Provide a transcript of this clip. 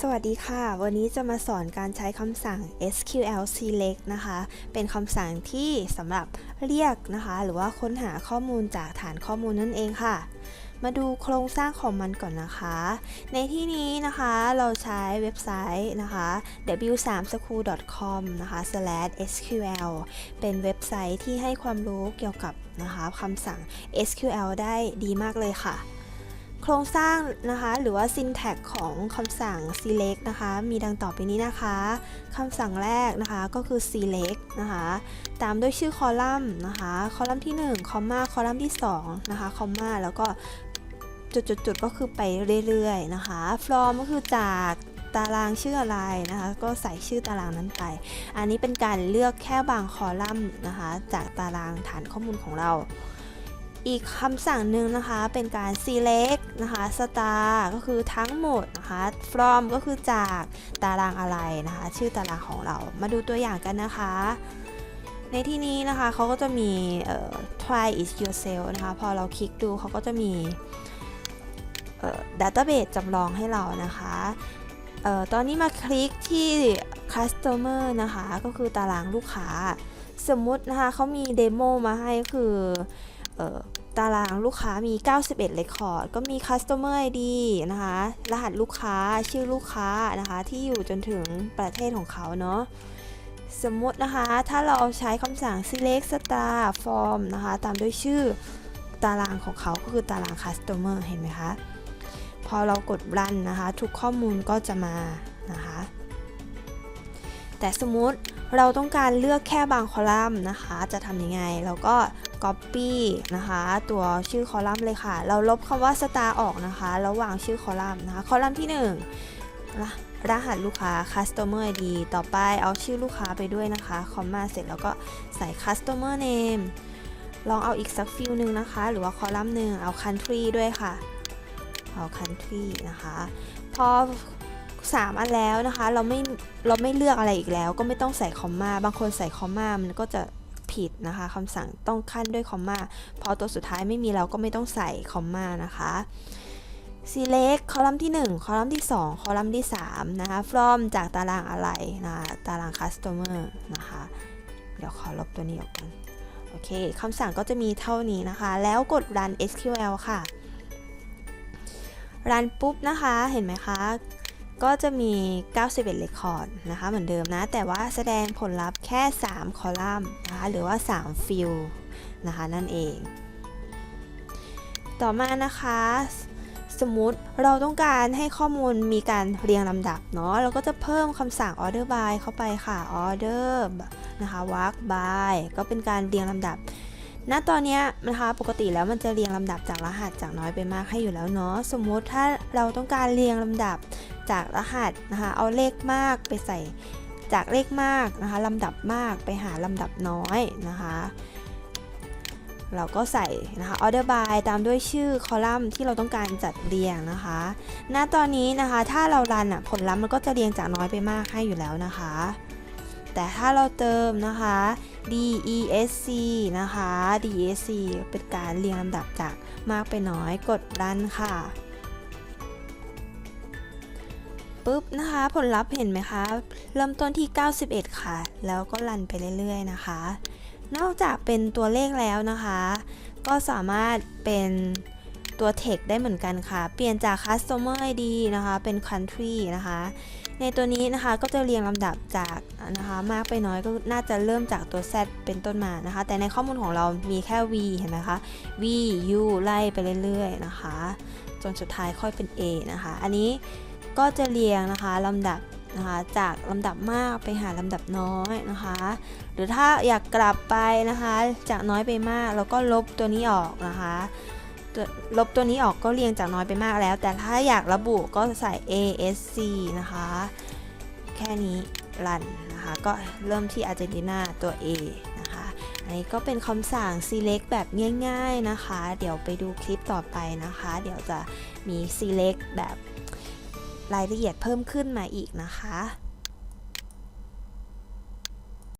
สวัสดีค่ะ วันนี้จะมาสอนการใช้คำสั่ง SQL select นะคะ เป็นคำสั่งที่สำหรับเรียกนะคะ หรือว่าค้นหาข้อมูลจากฐานข้อมูลนั่นเองค่ะ มาดูโครงสร้างของมันก่อนนะคะ ในที่นี้นะคะเราใช้เว็บไซต์นะคะ w3school.com นะคะ sql เป็นเว็บไซต์ที่ให้ความรู้เกี่ยวกับนะคะคำสั่ง SQL ได้ดีมากเลยค่ะ โครงสร้างนะคะ หรือว่า syntax ของคำสั่ง select นะคะ มีดังต่อไปนี้นะคะคำสั่งแรกนะคะก็คือ select นะคะ ตามด้วยชื่อคอลัมน์นะคะ คอลัมน์ที่1คอมมาคอลัมน์ที่2นะคะคอมมาแล้วก็จุดๆๆก็คือไปเรื่อยๆนะคะ from ก็คือจากตารางชื่ออะไรนะคะ ก็ใส่ชื่อตารางนั้นไป อันนี้เป็นการเลือกแค่บางคอลัมน์นะคะ จากตารางฐานข้อมูลของเรา อีกคำสั่งหนึ่งนะคะเป็นการ select นะคะ star ก็คือทั้งหมดนะคะ from ก็คือจากตารางอะไรนะคะ ชื่อตารางของเรามาดูตัวอย่างกันนะคะ ในที่นี้นะคะเขาก็จะมี try it yourself นะคะ พอเราคลิกดูเขาก็จะมี database จำลองให้เรานะคะออตอนนี้มาคลิกที่ customer นะคะ ก็คือตารางลูกค้า สมมุตินะคะเขามีเดโมมาให้ก็คืออ ตารางลูกค้ามี 91 Record ก็มี Customer ID นะคะ รหัสลูกค้าชื่อลูกค้านะคะ ที่อยู่จนถึงประเทศของเขาเนาะสมมตินะคะ ถ้าเราใช้คำสั่ง select star form นะคะ ตามด้วยชื่อตารางของเขาก็คือตาราง customer เห็นไหมคะ พอเรากด run นะคะ ทุกข้อมูลก็จะมานะคะ แต่สมมติเราต้องการเลือกแค่บางคอลัมน์นะคะ จะทำยังไง เราก็ copy นะคะ ตัวชื่อคอลัมน์เลยค่ะ เราลบคำว่า star ออกนะคะ ระหว่างชื่อคอลัมน์นะคะ คอลัมน์ที่1รรหัสลูกค้า customer ID ต่อไปเอาชื่อลูกค้าไปด้วยนะคะคอมมาเสร็จแล้วก็ใส่ customer name ลองเอาอีกสักฟิลหนึ่งนะคะ หรือว่าคอลัมน์หนึ่งเอา country ด้วยค่ะ เอา country นะคะ พอ 3 อันแล้วนะคะ เราไม่ เราไม่เลือกอะไรอีกแล้ว ก็ไม่ต้องใส่คอมมา บางคนใส่คอมมา มันก็จะ ผิดนะคะคำสั่งต้องขั้นด้วยคอมมาพอตัวสุดท้ายไม่มีเราก็ไม่ต้องใส่คอมมานะคะ select คอลัมน์ที่ 1 คอลัมน์ที่ 2 คอลัมน์ที่ 3 นะคะ from จากตารางอะไรนะคะตาราง customer นะคะ เดี๋ยวขอลบตัวนี้ออกกันโอเคคำสั่งก็จะมีเท่านี้นะคะ แล้วกด run SQL ค่ะ run ปุ๊บนะคะ เห็นไหมคะ ก็จะมี 91 record นะคะเหมือนเดิมนะ แต่ว่าแสดงผลลัพธ์แค่ 3 คอลัมน์นะคะหรือว่า 3 ฟิลนะคะนั่นเอง ต่อมานะคะ สมมติเราต้องการให้ข้อมูลมีการเรียงลำดับเนาะเราก็จะเพิ่มคำสั่ง order by เข้าไปค่ะ order นะคะ work by ก็เป็นการเรียงลำดับ ณตอนนี้นะคะปกติแล้วมันจะเรียงลำดับจากรหัสจากน้อยไปมากให้อยู่แล้วเนาะสมมุติถ้าเราต้องการเรียงลำดับจากรหัสนะคะเอาเลขมากไปใส่จากเลขมากนะคะลำดับมากไปหาลำดับน้อยนะคะเราก็ใส่นะคะ order by ตามด้วยชื่อคอลัมน์ที่เราต้องการจัดเรียงนะคะ ณ ตอนนี้นะคะ ถ้าเรารันอะผลลัพธ์มันก็จะเรียงจากน้อยไปมากให้อยู่แล้วนะคะ แต่ถ้าเราเติมนะคะ DESC นะคะ DESC เป็นการเรียงลำดับจากมากไปน้อยกดรันค่ะปุ๊บนะคะผลลัพธ์เห็นไหมคะ เริ่มต้นที่ 91 ค่ะ แล้วก็รันไปเรื่อยๆนะคะ นอกจากเป็นตัวเลขแล้วนะคะ ก็สามารถเป็นตัว text ได้เหมือนกันค่ะ เปลี่ยนจาก customer ID นะคะ เป็น country นะคะ ในตัวนี้นะคะก็จะเรียงลำดับจากนะคะมากไปน้อยก็น่าจะเริ่มจากตัว Z เป็นต้นมานะคะ แต่ในข้อมูลของเรามีแค่ V เห็นไหมคะ V U ไล่ไปเรื่อยๆนะคะ จนสุดท้ายค่อยเป็น A นะคะ อันนี้ก็จะเรียงนะคะลำดับนะคะจากลำดับมากไปหาลำดับน้อยนะคะ หรือถ้าอยากกลับไปนะคะ จากน้อยไปมากแล้วก็ลบตัวนี้ออกนะคะ ลบตัวนี้ออกก็เรียงจากน้อยไปมากแล้ว แต่ถ้าอยากระบุก็ใส่ ASC นะคะ แค่นี้รันนะคะ ก็เริ่มที่อาร์เจนตินาตัว A นะคะ อันนี้ก็เป็นคำสั่ง select แบบง่าย ๆนะคะ เดี๋ยวไปดูคลิปต่อไปนะคะ เดี๋ยวจะมี select แบบรายละเอียดเพิ่มขึ้นมาอีกนะคะ